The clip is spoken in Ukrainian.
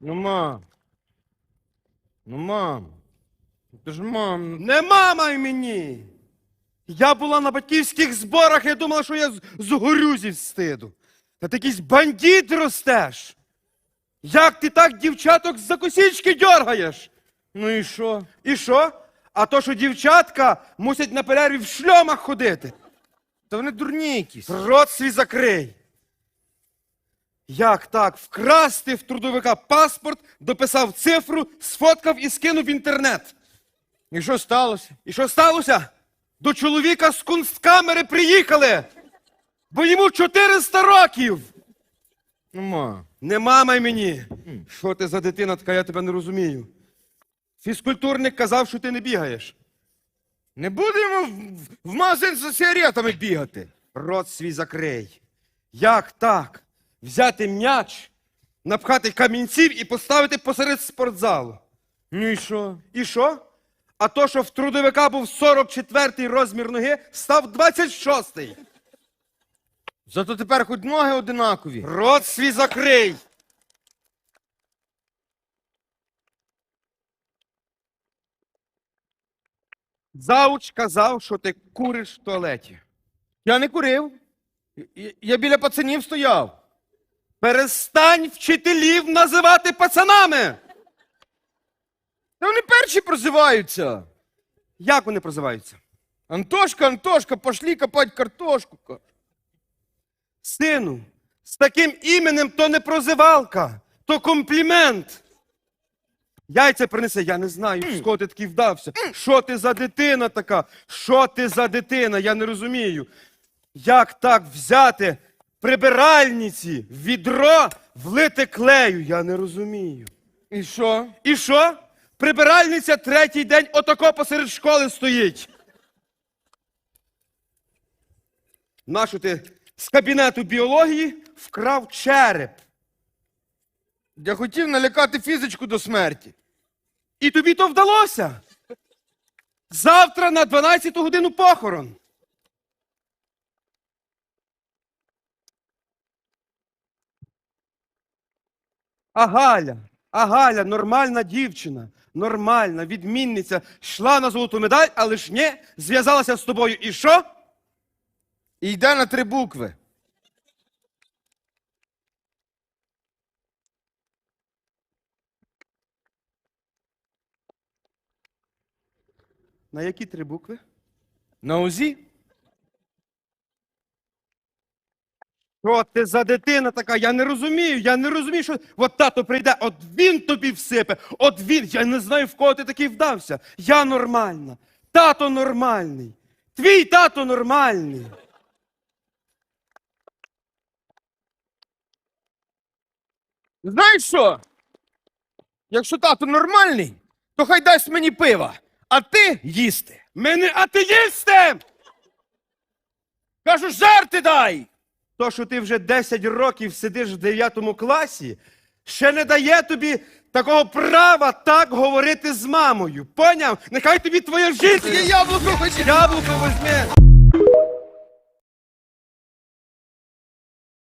Ну, мам. Ну, мам. Ти ж мам. Не мамай мені! Я була на батьківських зборах і думала, що я з- згорю зі встиду. Та ти якийсь бандит ростеш. Як ти так дівчаток за косічки дьоргаєш? Ну і що? І що? А то, що дівчатка мусять на перерві в шльомах ходити. Та вони дурні якісь. Рот свій закрий. Як так? Вкрасти в трудовика паспорт, дописав цифру, сфоткав і скинув в інтернет. І що сталося? І що сталося? До чоловіка з кунсткамери приїхали, бо йому 400 років. Мам. Не мамай мені. Що ти за дитина така, я тебе не розумію. Фізкультурник казав, що ти не бігаєш. Не будемо в, в магазин за сигаретами бігати. Рот свій закрий. Як так? Взяти м'яч, напхати камінців і поставити посеред спортзалу. Ну і що? І що? А то, що в трудовика був 44-й розмір ноги, став 26-й. Зато тепер хоч ноги одинакові. Рот свій закрий. Зауч казав, що ти куриш в туалеті. Я не курив. Я, я біля пацанів стояв. Перестань вчителів називати пацанами. Та вони перші прозиваються. Як вони прозиваються? Антошка, Антошка, пошли копати картошку. Сину, з таким іменем то не прозивалка, то комплімент. Яйця принеси, я не знаю, з ти такий вдався. Що ти за дитина така? Що ти за дитина? Я не розумію. Як так взяти прибиральниці, в відро, влити клею? Я не розумію. І що? І що? Прибиральниця третій день отако посеред школи стоїть. Нащо ти з кабінету біології вкрав череп? Я хотів налякати фізичку до смерті. І тобі то вдалося. Завтра на 12 годину похорон. А Галя, а Галя, нормальна дівчина, нормальна, відмінниця, йшла на золоту медаль, але ж ні, зв'язалася з тобою. І що? І йде на три букви. На які три букви? На узі? Що ти за дитина така? Я не розумію, я не розумію, що от тато прийде, от він тобі всипе, от він. Я не знаю, в кого ти такий вдався. Я нормальна. Тато нормальний. Твій тато нормальний. Знаєш що? Якщо тато нормальний, то хай дасть мені пива, а ти їсти. Ми не атеїсти! Кажу, жарти дай! То, що ти вже 10 років сидиш в 9 класі, ще не дає тобі такого права так говорити з мамою. Поняв? Нехай тобі твоє життя. яблуко хоче. Яблуко возьми.